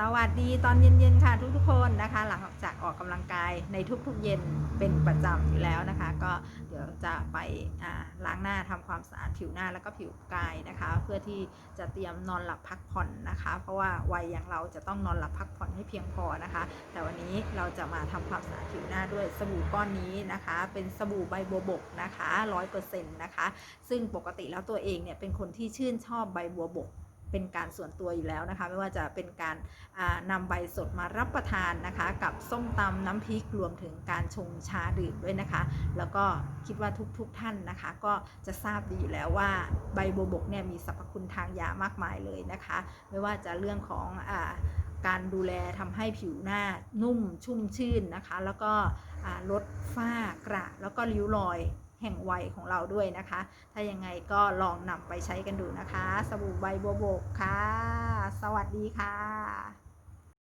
สวัสดีตอนเย็นๆค่ะทุกๆคนนะคะ หลังจากออกกำลังกายในทุกๆเย็นเป็นประจำอยู่แล้วนะคะ ก็เดี๋ยวจะไปล้างหน้าทำความสะอาดผิวหน้าแล้วก็ผิวกายนะคะ เพื่อที่จะเตรียมนอนหลับพักผ่อนนะคะ เพราะว่าวัยอย่างเราจะต้องนอนหลับพักผ่อนให้เพียงพอนะคะ แต่วันนี้เราจะมาทำความสะอาดผิวหน้าด้วยสบู่ก้อนนี้นะคะ เป็นสบู่ใบบัวบกนะคะร้อยเปอร์เซ็นต์นะคะ ซึ่งปกติแล้วตัวเองเนี่ยเป็นคนที่ชื่นชอบใบบัวบก เป็นการส่วนตัวอยู่แล้วนะคะ ไม่ว่าจะเป็นการอ่านำใบสดมารับประทานนะคะ กับส้มตำน้ำพริกรวมถึงการชงชาดื่มด้วยนะคะ แล้วก็คิดว่าทุกๆทท่านนะคะ ก็จะทราบดีอยู่แล้วว่าใบบัวบกเนี่ยมีสรรพคุณทางยามากมายเลยนะคะ ไม่ว่าจะเรื่องของอาการดูแลทำให้ผิวหน้านุ่มชุ่มชื่นนะคะ แล้วก็ลดฝ้ากระแล้วก็ริ้วรอย แห่งวัยของเราด้วยนะคะ ถ้ายังไงก็ลองนำไปใช้กันดูนะคะ สบู่ใบบัวบกค่ะ สวัสดีค่ะ